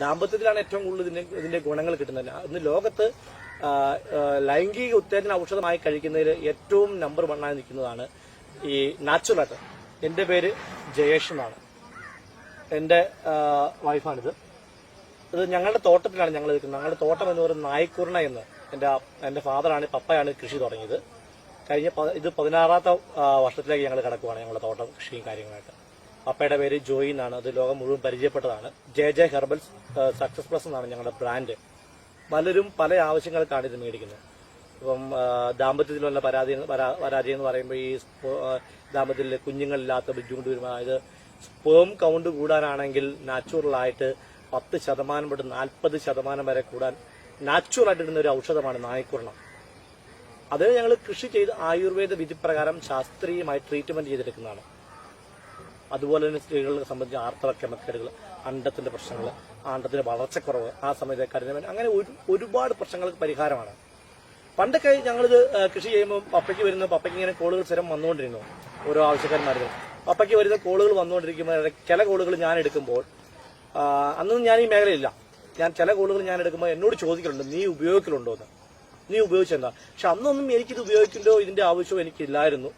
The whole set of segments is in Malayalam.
ദാമ്പത്യത്തിലാണ് ഏറ്റവും കൂടുതൽ ഇതിന്റെ ഇതിന്റെ ഗുണങ്ങൾ കിട്ടുന്നത്. ഇന്ന് ലോകത്ത് ലൈംഗിക ഉത്തേജന ഔഷധമായി കഴിക്കുന്നതിൽ ഏറ്റവും നമ്പർ വണ്ണായി നിൽക്കുന്നതാണ് ഈ നാച്ചുറൽ നാച്ചുറലായിട്ട് എന്റെ പേര് ജയേഷ് എന്നാണ്. എന്റെ ആ, വൈഫാണിത് ഇത് ഞങ്ങളുടെ തോട്ടത്തിലാണ് ഞങ്ങൾ നിൽക്കുന്നത്. ഞങ്ങളുടെ തോട്ടം എന്ന് പറയുന്നത് നായ്ക്കുർണ എന്ന് എന്റെ അ- എന്റെ ഫാദറാണ് പപ്പയാണ് കൃഷി തുടങ്ങിയത്. കഴിഞ്ഞ ഇത് പതിനാറാമത്തെ വർഷത്തിലേക്ക് ഞങ്ങൾ കിടക്കുവാണ് ഞങ്ങളുടെ തോട്ടം കൃഷിയും കാര്യങ്ങളായിട്ട് പപ്പയുടെ പേര് ജോയി എന്നാണ്. അത് ലോകം മുഴുവൻ പരിചയപ്പെട്ടതാണ്. J J herbals success plus എന്നാണ് ഞങ്ങളുടെ ബ്രാൻഡ്. പലരും പല ആവശ്യങ്ങൾക്കാണ് ഇത് മേടിക്കുന്നത്. ഇപ്പം ദാമ്പത്യത്തിലുള്ള പരാതി പരാജയം എന്ന് പറയുമ്പോൾ ഈ ദാമ്പത്യത്തിൽ കുഞ്ഞുങ്ങളില്ലാത്ത ബുദ്ധിമുട്ട് വരുമ്പോൾ അതായത് സ്പേം കൗണ്ട് കൂടാനാണെങ്കിൽ നാച്ചുറലായിട്ട് പത്ത് ശതമാനം തൊട്ട് നാൽപ്പത് ശതമാനം വരെ കൂടാൻ നാച്ചുറലായിട്ട് ഇടുന്ന ഒരു ഔഷധമാണ് നായ്ക്കുരണം. അതിന് ഞങ്ങൾ കൃഷി ചെയ്ത് ആയുർവേദ വിധിപ്രകാരം ശാസ്ത്രീയമായി ട്രീറ്റ്മെന്റ് ചെയ്തെടുക്കുന്നതാണ്. അതുപോലെ തന്നെ സ്ത്രീകളെ സംബന്ധിച്ച് ആർത്തവ കെമിക്കലുകൾ അണ്ടത്തിന്റെ പ്രശ്നങ്ങൾ അണ്ടത്തിന്റെ വളർച്ചക്കുറവ് ആ സമയത്തെ കരുതൽ അങ്ങനെ ഒരു ഒരുപാട് പ്രശ്നങ്ങൾക്ക് പരിഹാരമാണ്. പണ്ടൊക്കെ ഞങ്ങളിത് കൃഷി ചെയ്യുമ്പോൾ പപ്പയ്ക്ക് വരുന്ന പപ്പയ്ക്ക് ഇങ്ങനെ കോളുകൾ സ്ഥിരം വന്നുകൊണ്ടിരുന്നു ഓരോ ആവശ്യക്കാരന്മാരും പപ്പയ്ക്ക് വരുന്ന കോളുകൾ വന്നുകൊണ്ടിരിക്കുമ്പോൾ ചില കോളുകൾ ഞാൻ എടുക്കുമ്പോൾ അന്നൊന്നും ഞാൻ ഈ മേഖലയില്ല ഞാൻ ചില കോളുകൾ ഞാൻ എടുക്കുമ്പോൾ എന്നോട് ചോദിക്കലുണ്ട് നീ ഉപയോഗിക്കലുണ്ടോ? എന്ന്. നീ ഉപയോഗിച്ചെന്താ? പക്ഷെ അന്നൊന്നും എനിക്കിത് ഉപയോഗിക്കണ്ടോ ഇതിന്റെ ആവശ്യമോ എനിക്കില്ലായിരുന്നു.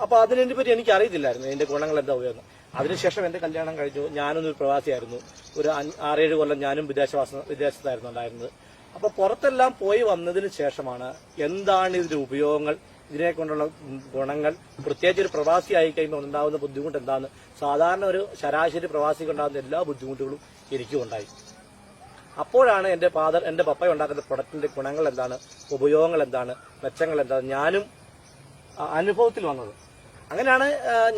അപ്പൊ അതിനെ പറ്റി? എനിക്ക് അറിയത്തില്ലായിരുന്നു എന്റെ ഗുണങ്ങൾ എന്താ ഉപയോഗം അതിനുശേഷം എന്റെ കല്യാണം കഴിഞ്ഞു. ഞാനൊന്നൊരു പ്രവാസിയായിരുന്നു. ഒരു ആറേഴ് കൊല്ലം ഞാനും വിദേശവാസ വിദേശത്തായിരുന്നു ഉണ്ടായിരുന്നത്. അപ്പൊ പുറത്തെല്ലാം പോയി വന്നതിന് ശേഷമാണ് എന്താണ് ഇതിന്റെ ഉപയോഗങ്ങൾ ഇതിനെ കൊണ്ടുള്ള ഗുണങ്ങൾ? പ്രത്യേകിച്ച് ഒരു പ്രവാസി ആയി കഴിയുമ്പോൾ ഉണ്ടാകുന്ന ബുദ്ധിമുട്ട് എന്താന്ന്? സാധാരണ ഒരു ശരാശരി പ്രവാസിക്ക് ഉണ്ടാകുന്ന എല്ലാ ബുദ്ധിമുട്ടുകളും എനിക്കും ഉണ്ടായി. അപ്പോഴാണ് എന്റെ ഫാദർ എന്റെ പപ്പ ഉണ്ടാക്കുന്ന പ്രൊഡക്റ്റിന്റെ ഗുണങ്ങൾ എന്താണ്? ഉപയോഗങ്ങൾ എന്താണ്? മെച്ചങ്ങൾ എന്താണ്? ഞാനും അനുഭവത്തിൽ വന്നത്. അങ്ങനെയാണ്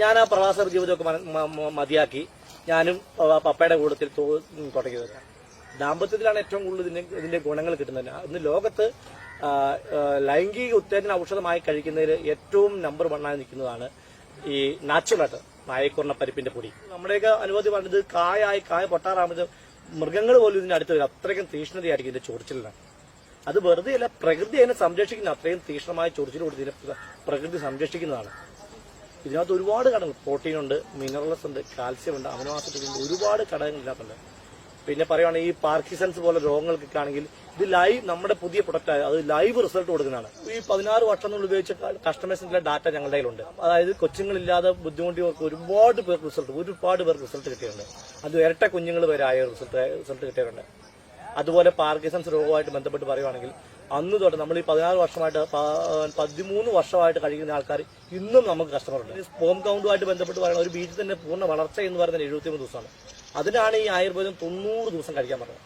ഞാൻ ആ പ്രവാസ ജീവിതമൊക്കെ മതിയാക്കി ഞാനും പപ്പയുടെ ഉം, തുടങ്ങിയത്. ദാമ്പത്യത്തിലാണ് ഏറ്റവും കൂടുതൽ ഇതിന്റെ ഇതിന്റെ ഗുണങ്ങൾ കിട്ടുന്നത്. ഇന്ന് ലോകത്ത് ലൈംഗിക ഉത്തേജന ഔഷധമായി കഴിക്കുന്നതിൽ ഏറ്റവും നമ്പർ വണ്ണായി നിൽക്കുന്നതാണ് ഈ നാച്ചുറലായിട്ട് നായക്കുറണ പരിപ്പിന്റെ പൊടി. നമ്മുടെയൊക്കെ അനുഭവത്തിൽ പറഞ്ഞത് കായായി കായ പൊട്ടാറാകുമ്പോൾ മൃഗങ്ങൾ പോലും ഇതിന്റെ അടുത്ത് വരും. അത്രയ്ക്കും തീഷ്ണതയായിരിക്കും ഇതിന്റെ ചൊറിച്ചിലാണ് അത് വെറുതെ അല്ല പ്രകൃതി അതിനെ സംരക്ഷിക്കുന്ന. അത്രയും തീക്ഷ്ണമായ ചൊറിച്ചിൽ കൊടുത്ത് ഇതിനെ പ്ര- പ്രകൃതി സംരക്ഷിക്കുന്നതാണ്. ഇതിനകത്ത് ഒരുപാട് ഘടകങ്ങൾ. പ്രോട്ടീൻ ഉണ്ട് മിനറൽസ് ഉണ്ട് കാൽസ്യം ഉണ്ട് അമിനോസിഡ് ഉണ്ട് ഒരുപാട് ഘടകങ്ങൾ ഇതിനകത്തുണ്ട് പിന്നെ പറയുകയാണെങ്കിൽ ഈ പാർക്കിസൺസ് പോലെ രോഗങ്ങൾക്കൊക്കെ ആണെങ്കിൽ ഇത് ലൈവ് നമ്മുടെ പുതിയ പ്രൊഡക്റ്റ് അത് ലൈവ് റിസൾട്ട് കൊടുക്കുന്നതാണ്. ഈ പതിനാറ് വർഷം കൊണ്ട് ഉപയോഗിച്ച കസ്റ്റമേഴ്സിന്റെ ഡാറ്റ ഞങ്ങളുടെ കയ്യിലുണ്ട്. അതായത് കൊച്ചുങ്ങളില്ലാതെ ബുദ്ധിമുട്ടിയവർക്ക് ഒരുപാട് പേർക്ക് റിസൾട്ട് ഒരുപാട് പേർക്ക് റിസൾട്ട് കിട്ടിയിട്ടുണ്ട്. അത് ഇരട്ട കുഞ്ഞുങ്ങൾ വരെ ആയ റിസൾട്ട് റിസൾട്ട് കിട്ടിയിട്ടുണ്ട്. അതുപോലെ പാർക്കിസൺസ് രോഗവുമായിട്ട് ബന്ധപ്പെട്ട് പറയുവാണെങ്കിൽ അന്ന് തൊട്ട് നമ്മൾ ഈ പതിനാറ് വർഷമായിട്ട് പതിമൂന്ന് വർഷമായിട്ട് കഴിക്കുന്ന ആൾക്കാർ ഇന്നും നമുക്ക് കസ്റ്റമർ ഉണ്ട്. സ്പോം കൗണ്ടുമായിട്ട് ബന്ധപ്പെട്ട് പറയുന്ന ഒരു ബീജത്തിന്റെ പൂർണ വളർച്ച എന്ന് പറയുന്നത് എഴുപത്തിമൂന്ന് ദിവസമാണ്. അതിനാണ് ഈ ആയുർവേദം തൊണ്ണൂറ് ദിവസം കഴിക്കാൻ പറഞ്ഞത്.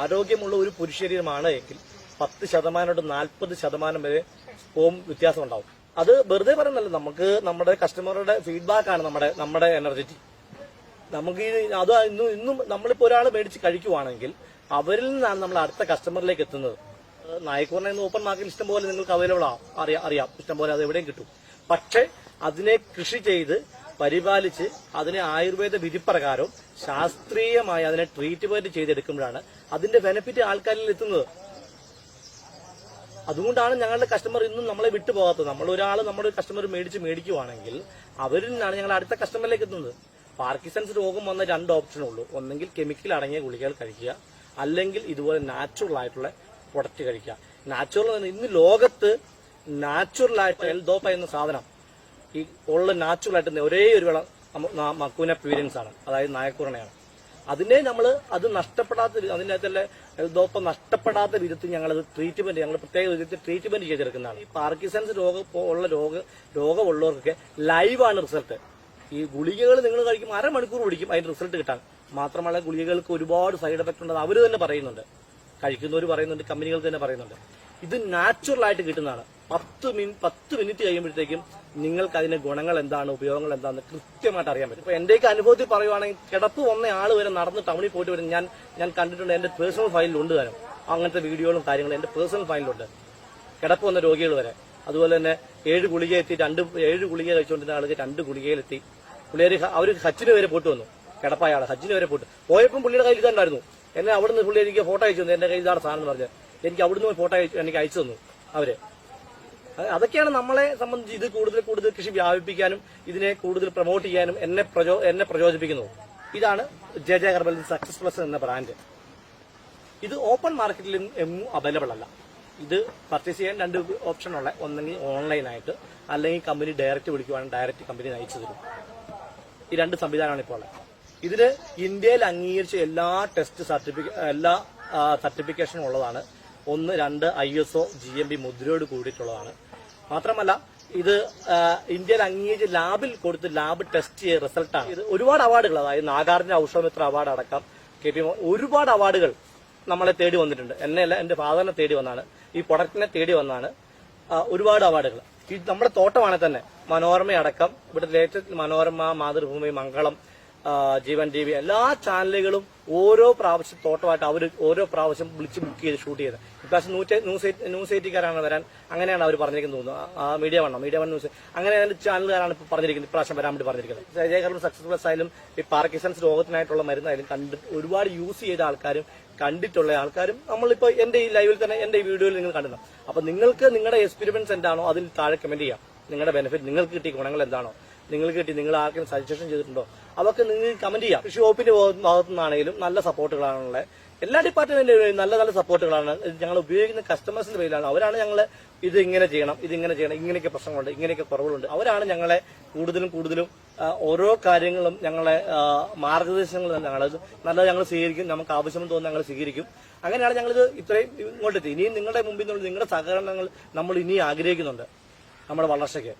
ആരോഗ്യമുള്ള ഒരു പുരുഷ ശരീരമാണ് എങ്കിൽ പത്ത് ശതമാനം തൊട്ട് നാൽപ്പത് ശതമാനം വരെ സ്പോം വ്യത്യാസം ഉണ്ടാവും. അത് വെറുതെ പറയുന്നല്ല നമുക്ക് നമ്മുടെ കസ്റ്റമറുടെ ഫീഡ്ബാക്ക് ആണ് നമ്മുടെ നമ്മുടെ എനർജറ്റി നമുക്ക് അത് ഇന്നും ഇന്നും നമ്മളിപ്പോ ഒരാൾ മേടിച്ച് കഴിക്കുവാണെങ്കിൽ അവരിൽ നിന്നാണ് നമ്മൾ അടുത്ത കസ്റ്റമറിലേക്ക് എത്തുന്നത്. നായക്കൂറിനെ ഓപ്പൺ മാർക്കറ്റ് ഇഷ്ടം പോലെ നിങ്ങൾക്ക് അവൈലബിൾ ആവും അറിയാം അറിയാം. ഇഷ്ടം പോലെ അത് എവിടെയും കിട്ടും. പക്ഷെ അതിനെ കൃഷി ചെയ്ത് പരിപാലിച്ച് അതിനെ ആയുർവേദ വിധിപ്രകാരം ശാസ്ത്രീയമായി അതിനെ ട്രീറ്റ്മെന്റ് ചെയ്തെടുക്കുമ്പോഴാണ് അതിന്റെ ബെനിഫിറ്റ് ആൾക്കാരിൽ എത്തുന്നത്. അതുകൊണ്ടാണ് ഞങ്ങളുടെ കസ്റ്റമർ ഇന്നും നമ്മളെ വിട്ടുപോകാത്തത് നമ്മൾ ഒരാൾ നമ്മുടെ കസ്റ്റമർ മേടിച്ച് മേടിക്കുവാണെങ്കിൽ അവരിൽ നിന്നാണ് ഞങ്ങൾ അടുത്ത കസ്റ്റമറിലേക്ക് എത്തുന്നത്. പാർക്കിസൺസ് രോഗം വന്ന രണ്ട് ഓപ്ഷനുള്ളൂ ഒന്നെങ്കിൽ കെമിക്കൽ അടങ്ങിയ ഗുളികകൾ കഴിക്കുക. അല്ലെങ്കിൽ ഇതുപോലെ നാച്ചുറൽ ആയിട്ടുള്ള പ്രൊഡക്റ്റ് കഴിക്കുക. നാച്ചുറൽ ഇന്ന് ലോകത്ത് നാച്ചുറൽ ആയിട്ട് എൽദോപ്പ എന്ന സാധനം ഈ ഉള്ള നാച്ചുറൽ ആയിട്ട് ഒരേ ഒരു വെള്ളം മക്കൂന പ്യൂരിയൻസ് ആണ്. അതായത് നായക്കുറണയാണ് അതിനെ നമ്മൾ അത് നഷ്ടപ്പെടാത്ത അതിനകത്തുള്ള എൽദോപ്പ നഷ്ടപ്പെടാത്ത വിധത്തിൽ ഞങ്ങൾ അത് ട്രീറ്റ്മെന്റ് ഞങ്ങൾ പ്രത്യേക വിധത്തിൽ ട്രീറ്റ്മെന്റ് ചെയ്തെടുക്കുന്നതാണ്. ഈ പാർക്കിസൺസ് രോഗം ഉള്ള രോഗ രോഗമുള്ളവർക്കൊക്കെ ലൈവാണ് റിസൾട്ട് ഈ ഗുളികകൾ നിങ്ങൾ കഴിക്കും അരമണിക്കൂർ പിടിക്കും അതിന്റെ റിസൾട്ട് കിട്ടാൻ. മാത്രമല്ല ഗുളികകൾക്ക് ഒരുപാട് സൈഡ് എഫക്ട് ഉണ്ടെന്ന് അവർ തന്നെ പറയുന്നുണ്ട്. കഴിക്കുന്നവർ പറയുന്നുണ്ട് കമ്പനികൾ തന്നെ പറയുന്നുണ്ട്. ഇത് നാച്ചുറൽ ആയിട്ട് കിട്ടുന്നതാണ്. പത്ത് മിനിറ്റ് പത്ത് മിനിറ്റ് കഴിയുമ്പോഴത്തേക്കും നിങ്ങൾക്ക് അതിന്റെ ഗുണങ്ങൾ എന്താണ് ഉപയോഗങ്ങൾ എന്താണെന്ന് കൃത്യമായിട്ട് അറിയാൻ പറ്റും. ഇപ്പൊ എന്റെയൊക്കെ അനുഭവത്തിൽ പറയുവാണെങ്കിൽ കിടപ്പ് വന്ന ആൾ വരെ നടന്ന് ടൗണിൽ പോയിട്ട് വരും ഞാൻ ഞാൻ കണ്ടിട്ടുണ്ട് എന്റെ പേഴ്സണൽ ഫയലിലുണ്ട് തരും അങ്ങനത്തെ വീഡിയോകളും കാര്യങ്ങളും എന്റെ പേഴ്സണൽ ഫയലിലുണ്ട് കിടപ്പ് വന്ന രോഗികൾ വരെ. അതുപോലെ തന്നെ ഏഴ് ഗുളിക എത്തി രണ്ട് ഏഴ് ഗുളിക കഴിച്ചുകൊണ്ടിരുന്ന ആൾക്ക് രണ്ട് ഗുളികയിലെത്തി പുള്ളിയർ അവർ സച്ചിന് വരെ പോയിട്ട് വന്നു. കിടപ്പായ ആൾ വരെ പോയിട്ട്. പോയപ്പോൾ പുള്ളിയുടെ കയ്യിൽ ഇതുണ്ടായിരുന്നു. എന്നെ അവിടുന്ന് പുള്ളി എനിക്ക് ഫോട്ടോ അയച്ചു തന്നു. എന്റെ കയ്യിൽ ഇതാണ് സാധനം എന്ന് പറഞ്ഞ്. എനിക്ക് അവിടുന്ന് ഫോട്ടോ അയച്ചു എനിക്ക് അയച്ചു തന്നു അവർ. അത് അതൊക്കെയാണ് നമ്മളെ സംബന്ധിച്ച് ഇത് കൂടുതൽ കൂടുതൽ കൃഷി വ്യാപിപ്പിക്കാനും ഇതിനെ കൂടുതൽ പ്രൊമോട്ട് ചെയ്യാനും എന്നെ പ്രചോ എന്നെ പ്രചോദിപ്പിക്കുന്നത് ഇതാണ് J J herbal success plus എന്ന ബ്രാൻഡ് ഇത് ഓപ്പൺ മാർക്കറ്റിൽ എങ്ങും അവൈലബിൾ അല്ല. ഇത് പർച്ചേസ് ചെയ്യാൻ രണ്ട് ഓപ്ഷൻ ഉള്ള ഒന്നെങ്കിൽ ഓൺലൈനായിട്ട് അല്ലെങ്കിൽ കമ്പനി ഡയറക്റ്റ് വിളിക്കുവാണെങ്കിൽ ഡയറക്റ്റ് കമ്പനി നയിച്ചു തരും. ഈ രണ്ട് സംവിധാനമാണ് ഇപ്പോൾ ഉള്ളത്. ഇതിൽ ഇന്ത്യയിൽ അംഗീകരിച്ച എല്ലാ ടെസ്റ്റ് സർട്ടിഫിക്കറ്റ് എല്ലാ സർട്ടിഫിക്കേഷനും ഉള്ളതാണ്. ഒന്ന് രണ്ട് I S O G M B മുദ്രയോട് കൂടിയിട്ടുള്ളതാണ്. മാത്രമല്ല ഇത് ഇന്ത്യയിൽ അംഗീകരിച്ച് ലാബിൽ കൊടുത്ത് ലാബ് ടെസ്റ്റ് ചെയ്ത റിസൾട്ടാണ് ഇത് ഒരുപാട് അവാർഡുകൾ അതായത് നാഗാർജുന ഔഷധമിത്ര അവാർഡ് അടക്കം കെ പി ഒരുപാട് അവാർഡുകൾ നമ്മളെ തേടി വന്നിട്ടുണ്ട്. എന്നെയല്ല എന്റെ ഫാദറിനെ തേടി വന്നാണ്. ഈ പ്രൊഡക്റ്റിനെ തേടി വന്നാണ്. ഒരുപാട് അവാർഡുകൾ ഈ നമ്മുടെ തോട്ടമാണെങ്കിൽ തന്നെ മനോരമ അടക്കം ഇവിടെ latest Manorama Mathrubhumi Mangalam Jeevan T V എല്ലാ ചാനലുകളും ഓരോ പ്രാവശ്യം തോട്ടമായിട്ട് അവർ ഓരോ പ്രാവശ്യം വിളിച്ച് ബുക്ക് ചെയ്ത് ഷൂട്ട് ചെയ്ത്. ഇപ്രാവശ്യം ന്യൂസ് ന്യൂസ് എയ്റ്റ്- ന്യൂസ് എയ്റ്റിക്കാരാണ് വരാൻ. അങ്ങനെയാണ് അവർ പറഞ്ഞിരിക്കുന്നത് തോന്നുന്നു. മീഡിയ വണ്ണം മീഡിയ വൺ ന്യൂസ്. അങ്ങനെ ചാനലുകാരാണ് ഇപ്പോൾ പറഞ്ഞിരിക്കുന്നത് ഇപ്രാവശ്യം വരാൻ വേണ്ടി പറഞ്ഞിരിക്കുന്നത്. ജയകർമ്മ സക്സസ്ഫുൾ ആയാലും ഈ പാർക്കിസൺസ് രോഗത്തിനായിട്ടുള്ള മരുന്നായാലും കണ്ട് ഒരുപാട് യൂസ് ചെയ്ത ആൾക്കാരും കണ്ടിട്ടുള്ള ആൾക്കാരും നമ്മളിപ്പോ എന്റെ ഈ ലൈവിൽ തന്നെ എന്റെ ഈ വീഡിയോയിൽ നിങ്ങൾ കണ്ടു അപ്പൊ നിങ്ങൾക്ക് നിങ്ങളുടെ എക്സ്പീരിയൻസ് എന്താണോ അതിൽ താഴെ കമന്റ് ചെയ്യാം. നിങ്ങളുടെ ബെനിഫിറ്റ് നിങ്ങൾക്ക് കിട്ടിയ ഗുണങ്ങൾ എന്താണോ. നിങ്ങൾക്ക് കിട്ടി നിങ്ങൾ ആർക്കും സജഷൻ ചെയ്തിട്ടുണ്ടോ? അതൊക്കെ നിങ്ങൾ കമന്റ് ചെയ്യാം. കൃഷി വകുപ്പിന്റെ ഭാഗത്തു നിന്നാണെങ്കിലും നല്ല സപ്പോർട്ടുകളാണുള്ളത്. എല്ലാ ഡിപ്പാർട്ട്മെന്റിലും നല്ല നല്ല സപ്പോർട്ടുകളാണ്. ഞങ്ങൾ ഉപയോഗിക്കുന്ന കസ്റ്റമേഴ്സിന്റെ പേരിലാണ്. അവരാണ് ഞങ്ങൾ ഇത് ഇങ്ങനെ ചെയ്യണം ഇത് ഇങ്ങനെ ചെയ്യണം ഇങ്ങനെയൊക്കെ പ്രശ്നങ്ങളുണ്ട് ഇങ്ങനെയൊക്കെ കുറവുകളുണ്ട്. അവരാണ് ഞങ്ങളെ കൂടുതലും കൂടുതലും ഓരോ കാര്യങ്ങളും ഞങ്ങളെ മാർഗനിർദ്ദേശങ്ങൾ ഞങ്ങൾ നല്ല ഞങ്ങൾ സ്വീകരിക്കും നമുക്ക് ആവശ്യം തോന്നുന്ന ഞങ്ങൾ സ്വീകരിക്കും. അങ്ങനെയാണ് ഞങ്ങളിത് ഇത്രയും ഇങ്ങോട്ടെത്തി. ഇനിയും നിങ്ങളുടെ മുമ്പിൽ നിന്നുള്ള നിങ്ങളുടെ സഹകരണങ്ങൾ നമ്മൾ ഇനിയും ആഗ്രഹിക്കുന്നുണ്ട്. നമ്മുടെ വളർച്ചയ്ക്ക്.